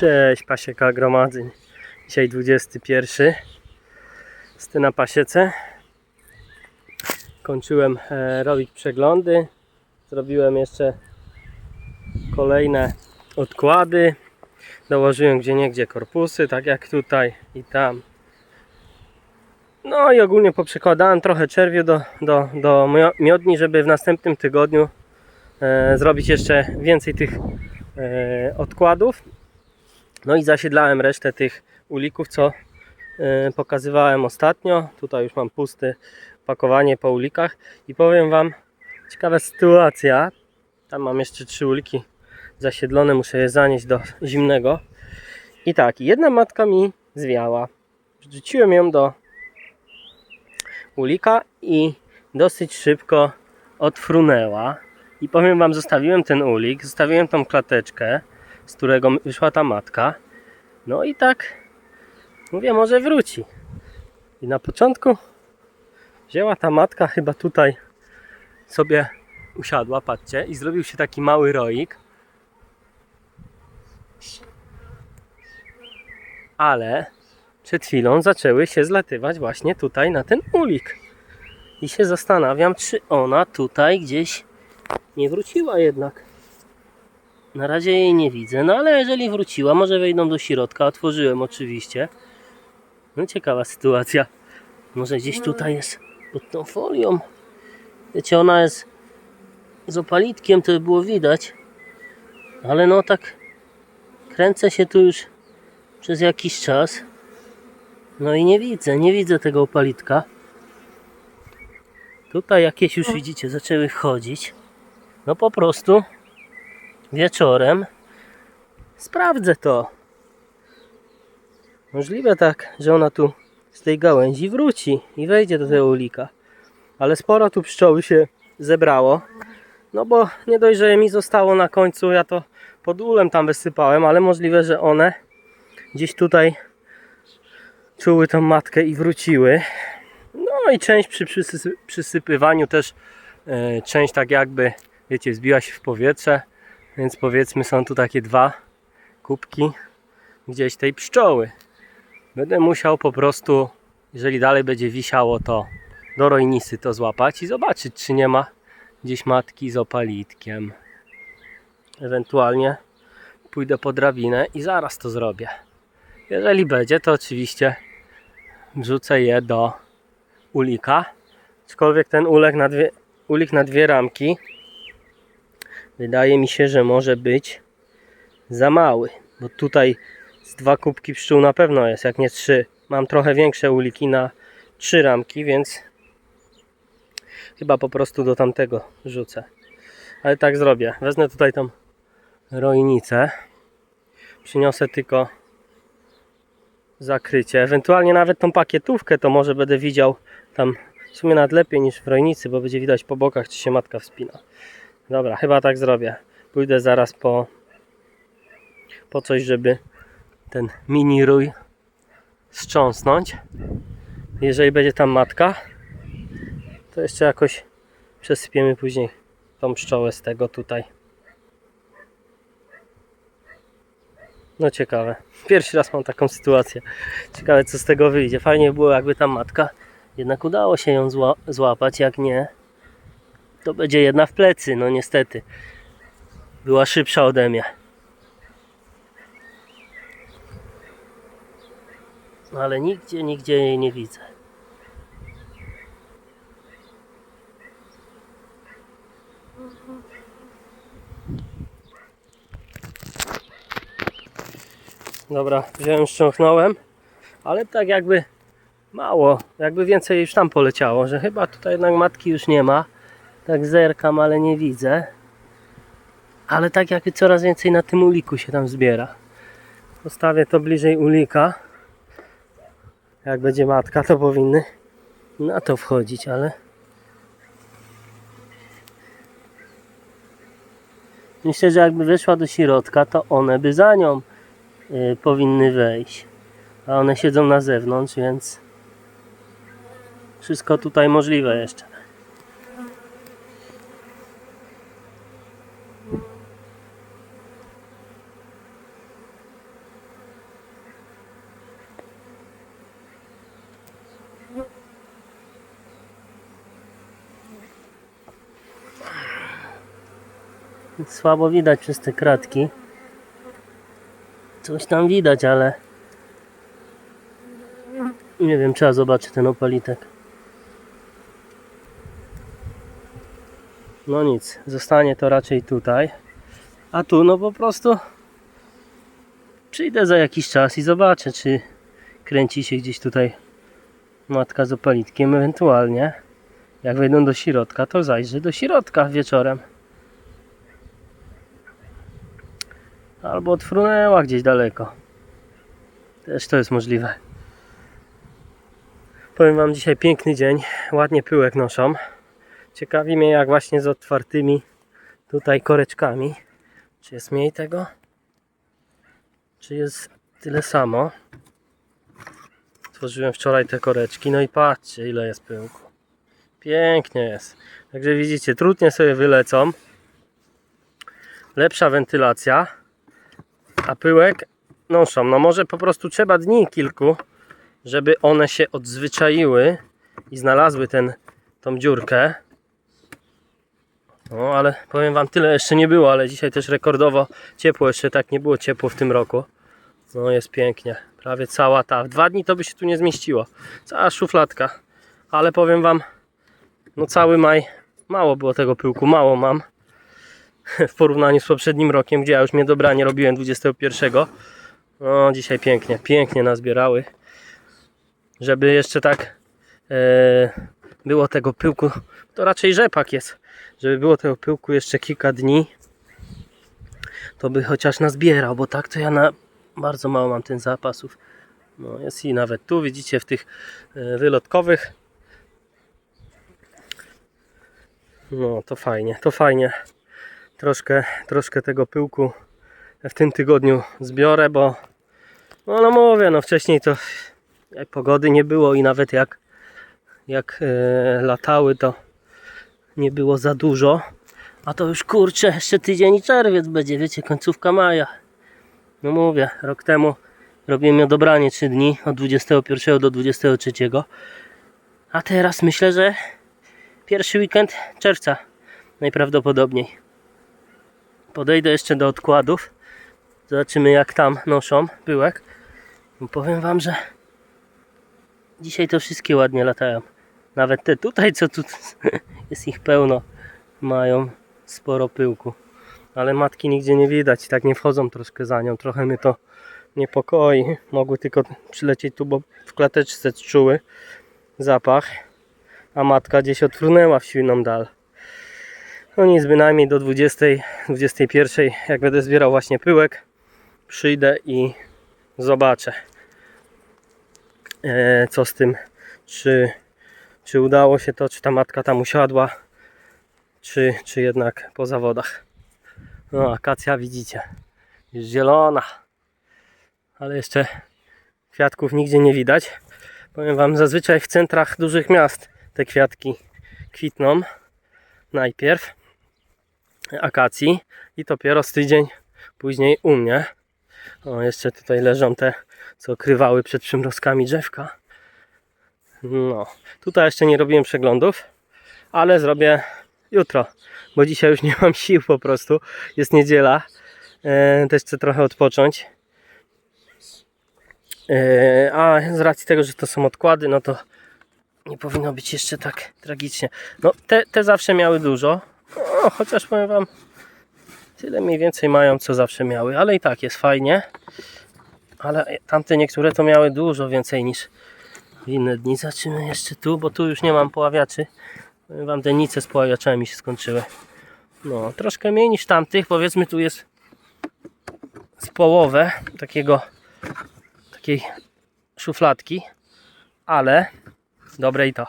Cześć, pasieka gromadzeń. Dzisiaj 21. Sty na pasiece. Kończyłem e, robić przeglądy. Zrobiłem jeszcze kolejne odkłady. Dołożyłem gdzie niegdzie korpusy, tak jak tutaj i tam. No i ogólnie poprzekładałem trochę czerwiu do, do, do mio- miodni, żeby w następnym tygodniu e, zrobić jeszcze więcej tych e, odkładów. No i zasiedlałem resztę tych ulików, co e, pokazywałem ostatnio. Tutaj już mam pusty pakowanie po ulikach i powiem Wam, ciekawa sytuacja. Tam mam jeszcze trzy uliki zasiedlone, muszę je zanieść do zimnego. I tak, jedna matka mi zwiała. Wrzuciłem ją do ulika i dosyć szybko odfrunęła. I powiem Wam, zostawiłem ten ulik, zostawiłem tą klateczkę, z którego wyszła ta matka. No i tak, mówię, może wróci. I na początku wzięła ta matka chyba tutaj sobie usiadła, patrzcie, i zrobił się taki mały roik. Ale przed chwilą zaczęły się zlatywać właśnie tutaj na ten ulik. I się zastanawiam, czy ona tutaj gdzieś nie wróciła jednak. Na razie jej nie widzę, no ale jeżeli wróciła, może wejdą do środka. Otworzyłem oczywiście. No ciekawa sytuacja. Może gdzieś tutaj jest pod tą folią. Wiecie, ona jest z opalitkiem, to by było widać. Ale no tak kręcę się tu już przez jakiś czas. No i nie widzę, nie widzę tego opalitka. Tutaj jakieś już widzicie, zaczęły wchodzić. No po prostu wieczorem sprawdzę to. Możliwe tak, że ona tu z tej gałęzi wróci i wejdzie do tego ulika. Ale sporo tu pszczoły się zebrało. No bo nie dość, że mi zostało na końcu, ja to pod ulem tam wysypałem, ale możliwe, że one gdzieś tutaj czuły tą matkę i wróciły. No i część przy przysy- przysypywaniu też, e, część tak jakby, wiecie, zbiła się w powietrze, więc powiedzmy są tu takie dwa kubki gdzieś tej pszczoły. Będę musiał po prostu, jeżeli dalej będzie wisiało, to do rojnisy to złapać i zobaczyć, czy nie ma gdzieś matki z opalitkiem. Ewentualnie pójdę po drabinę i zaraz to zrobię. Jeżeli będzie, to oczywiście wrzucę je do ulika. Aczkolwiek ten ulik na dwie, ulik na dwie ramki wydaje mi się, że może być za mały. Bo tutaj z dwa kubki pszczół na pewno jest, jak nie trzy. Mam trochę większe uliki na trzy ramki, więc chyba po prostu do tamtego rzucę. Ale tak zrobię. Wezmę tutaj tą rojnicę. Przyniosę tylko zakrycie. Ewentualnie nawet tą pakietówkę to może będę widział tam w sumie nawet lepiej niż w rojnicy, bo będzie widać po bokach, czy się matka wspina. Dobra, chyba tak zrobię. Pójdę zaraz po, po coś, żeby ten mini rój strząsnąć. Jeżeli będzie tam matka, to jeszcze jakoś przesypiemy później tą pszczołę z tego tutaj. No ciekawe. Pierwszy raz mam taką sytuację. Ciekawe co z tego wyjdzie. Fajnie było jakby tam matka. Jednak udało się ją zła złapać. Jak nie, to będzie jedna w plecy. No niestety. Była szybsza ode mnie. Ale nigdzie, nigdzie jej nie widzę. Dobra, wziąłem, ściągnąłem, ale tak jakby mało, jakby więcej już tam poleciało, że chyba tutaj jednak matki już nie ma. Tak zerkam, ale nie widzę. Ale tak jakby coraz więcej na tym uliku się tam zbiera. Postawię to bliżej ulika. Jak będzie matka, to powinny na to wchodzić, ale myślę, że jakby weszła do środka, to one by za nią y, powinny wejść. A one siedzą na zewnątrz, więc wszystko tutaj możliwe jeszcze. Słabo widać przez te kratki. Coś tam widać, ale nie wiem, trzeba zobaczyć ten opalitek. No nic, zostanie to raczej tutaj. A tu no po prostu przyjdę za jakiś czas i zobaczę, czy kręci się gdzieś tutaj matka z opalitkiem, ewentualnie jak wejdą do środka, to zajrzę do środka wieczorem. Albo odfrunęła gdzieś daleko. Też to jest możliwe. Powiem Wam dzisiaj piękny dzień. Ładnie pyłek noszą. Ciekawi mnie jak właśnie z otwartymi tutaj koreczkami. Czy jest mniej tego? Czy jest tyle samo? Tworzyłem wczoraj te koreczki. No i patrzcie ile jest pyłku. Pięknie jest. Także widzicie, trudnie sobie wylecą. Lepsza wentylacja. A pyłek noszą. No może po prostu trzeba dni kilku, żeby one się odzwyczaiły i znalazły ten, tą dziurkę. No ale powiem Wam, tyle jeszcze nie było, ale dzisiaj też rekordowo ciepło. Jeszcze tak nie było ciepło w tym roku. No jest pięknie. Prawie cała ta. W dwa dni to by się tu nie zmieściło. Cała szufladka. Ale powiem Wam, no cały maj mało było tego pyłku, mało mam w porównaniu z poprzednim rokiem, gdzie ja już mnie dobranie robiłem 21. No dzisiaj pięknie, pięknie nazbierały. Żeby jeszcze tak e, było tego pyłku, to raczej rzepak jest, żeby było tego pyłku jeszcze kilka dni, to by chociaż nazbierał, bo tak to ja na bardzo mało mam ten zapasów. No jest i nawet tu widzicie w tych e, wylotkowych No to fajnie, to fajnie. Troszkę, troszkę tego pyłku w tym tygodniu zbiorę, bo no, no mówię, no wcześniej to jak pogody nie było i nawet jak, jak e, latały to nie było za dużo. A to już kurczę, jeszcze tydzień i czerwiec będzie, wiecie, końcówka maja. No mówię, rok temu robiłem odebranie 3 dni od 21 do 23. A teraz myślę, że pierwszy weekend czerwca najprawdopodobniej. Podejdę jeszcze do odkładów. Zobaczymy jak tam noszą pyłek. I powiem wam, że dzisiaj to wszystkie ładnie latają. Nawet te tutaj, co tu jest ich pełno, mają sporo pyłku. Ale matki nigdzie nie widać, tak nie wchodzą troszkę za nią. Trochę mnie to niepokoi. Mogły tylko przylecieć tu, bo w klateczce czuły zapach a matka gdzieś odfrunęła w świną dal. No nic, bynajmniej do 20, 21, jak będę zbierał właśnie pyłek, przyjdę i zobaczę, e, co z tym, czy, czy udało się to, czy ta matka tam usiadła, czy, czy jednak po zawodach. No, akacja widzicie, jest zielona, ale jeszcze kwiatków nigdzie nie widać. Powiem Wam, zazwyczaj w centrach dużych miast te kwiatki kwitną najpierw akacji i dopiero z tydzień później u mnie. O, jeszcze tutaj leżą te, co okrywały przed przymrozkami drzewka. No, tutaj jeszcze nie robiłem przeglądów, ale zrobię jutro, bo dzisiaj już nie mam sił po prostu. Jest niedziela, e, też chcę trochę odpocząć. E, a z racji tego, że to są odkłady, no to nie powinno być jeszcze tak tragicznie. No, te, te zawsze miały dużo, o, chociaż powiem Wam, tyle mniej więcej mają, co zawsze miały, ale i tak jest fajnie. Ale tamte niektóre to miały dużo więcej niż inne dni. Zobaczymy jeszcze tu, bo tu już nie mam poławiaczy. Powiem Wam, te nice z poławiaczami się skończyły. No, troszkę mniej niż tamtych, powiedzmy tu jest z połowę takiego takiej szufladki, ale dobre i to.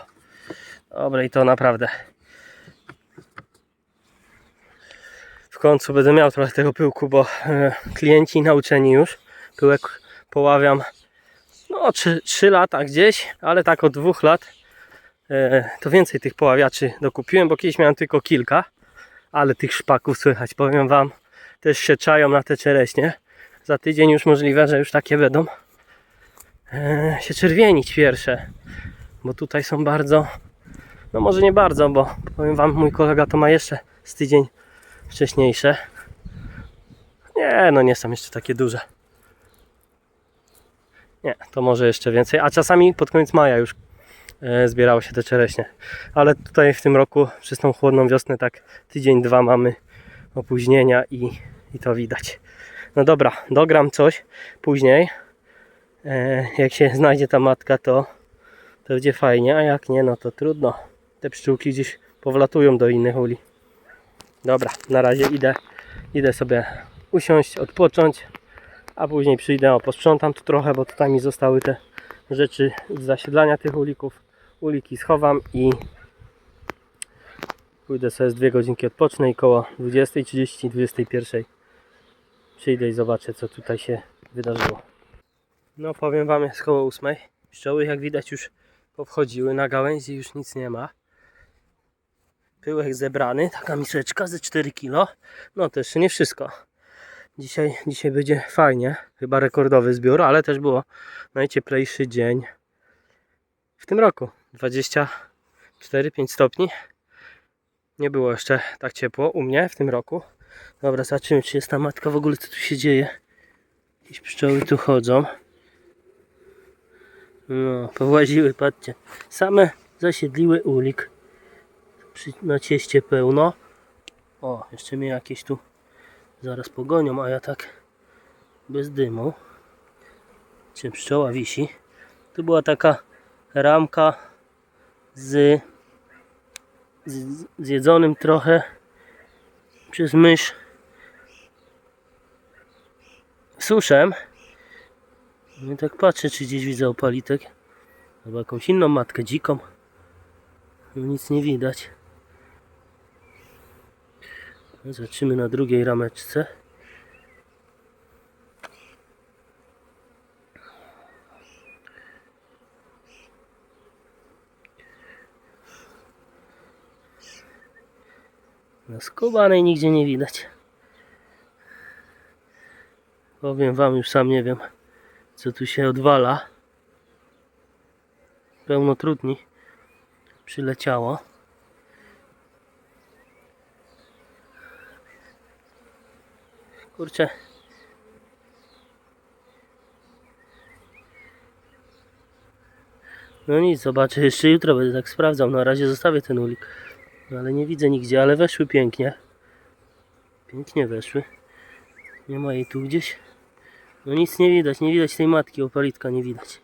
Dobre i to naprawdę. W końcu będę miał trochę tego pyłku, bo e, klienci nauczeni już. Pyłek poławiam no 3, 3 lata gdzieś, ale tak od dwóch lat e, to więcej tych poławiaczy dokupiłem, bo kiedyś miałem tylko kilka, ale tych szpaków słychać, powiem wam, też się czają na te czereśnie. Za tydzień już możliwe, że już takie będą e, się czerwienić pierwsze, bo tutaj są bardzo, no może nie bardzo, bo powiem wam, mój kolega to ma jeszcze z tydzień wcześniejsze. Nie, no nie są jeszcze takie duże. Nie, to może jeszcze więcej. A czasami pod koniec maja już e, zbierało się te czereśnie. Ale tutaj w tym roku przez tą chłodną wiosnę tak tydzień, dwa mamy opóźnienia i, i to widać. No dobra, dogram coś później. E, jak się znajdzie ta matka, to, to będzie fajnie, a jak nie, no to trudno. Te pszczółki gdzieś powlatują do innych uli. Dobra, na razie idę, idę sobie usiąść, odpocząć, a później przyjdę, posprzątam tu trochę, bo tutaj mi zostały te rzeczy z zasiedlania tych ulików. Uliki schowam i pójdę sobie z dwie godzinki odpocznę i koło 20.30, 21.00 przyjdę i zobaczę, co tutaj się wydarzyło. No powiem Wam, jest koło 8. Pszczoły jak widać już powchodziły, na gałęzi już nic nie ma. Pyłek zebrany, taka miseczka ze 4 kg. No to jeszcze nie wszystko. Dzisiaj, dzisiaj będzie fajnie, chyba rekordowy zbiór, ale też było najcieplejszy dzień w tym roku. 24-5 stopni. Nie było jeszcze tak ciepło u mnie w tym roku. Dobra, zobaczymy czy jest ta matka w ogóle, co tu się dzieje. Jakieś pszczoły tu chodzą. No, powłaziły, patrzcie. Same zasiedliły ulik. Na cieście pełno. O, jeszcze mnie jakieś tu zaraz pogonią, a ja tak bez dymu. Czy pszczoła wisi. Tu była taka ramka z, z zjedzonym trochę przez mysz suszem. No i tak patrzę, czy gdzieś widzę opalitek. Albo jakąś inną matkę, dziką. No nic nie widać. No, Zobaczymy na drugiej rameczce. Na skubanej nigdzie nie widać. Powiem wam, już sam nie wiem, co tu się odwala. Pełno trudni przyleciało. Kurczę. No nic, zobaczę jeszcze jutro, będę tak sprawdzał. Na razie zostawię ten ulik. No ale nie widzę nigdzie, ale weszły pięknie. Pięknie weszły. Nie ma jej tu gdzieś. No nic nie widać, nie widać tej matki, opalitka nie widać.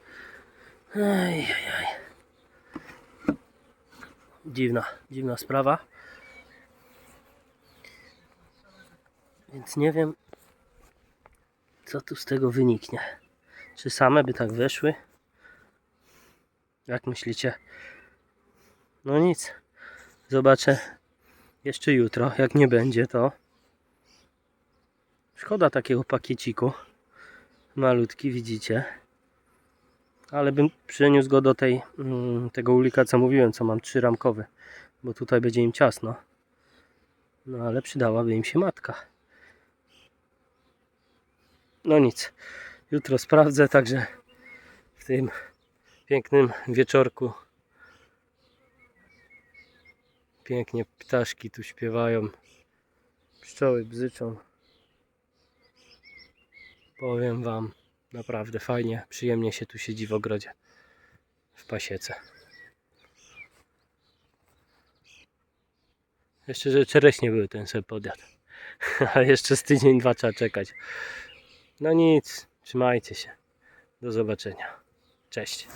Ej, ej. Dziwna, dziwna sprawa. Więc nie wiem, co tu z tego wyniknie. Czy same by tak weszły? Jak myślicie? No nic. Zobaczę jeszcze jutro. Jak nie będzie, to szkoda takiego pakieciku. Malutki, widzicie. Ale bym przeniósł go do tej, mm, tego ulika, co mówiłem, co mam trzyramkowy. Bo tutaj będzie im ciasno. No ale przydałaby im się matka. No nic. Jutro sprawdzę, także w tym pięknym wieczorku Pięknie ptaszki tu śpiewają. Pszczoły bzyczą. Powiem wam, naprawdę fajnie, przyjemnie się tu siedzi w ogrodzie. W pasiece. Jeszcze, że czereśnie były, ten sobie podjadł. A jeszcze z tydzień, dwa trzeba czekać. No nic, trzymajcie się. Do zobaczenia. Cześć.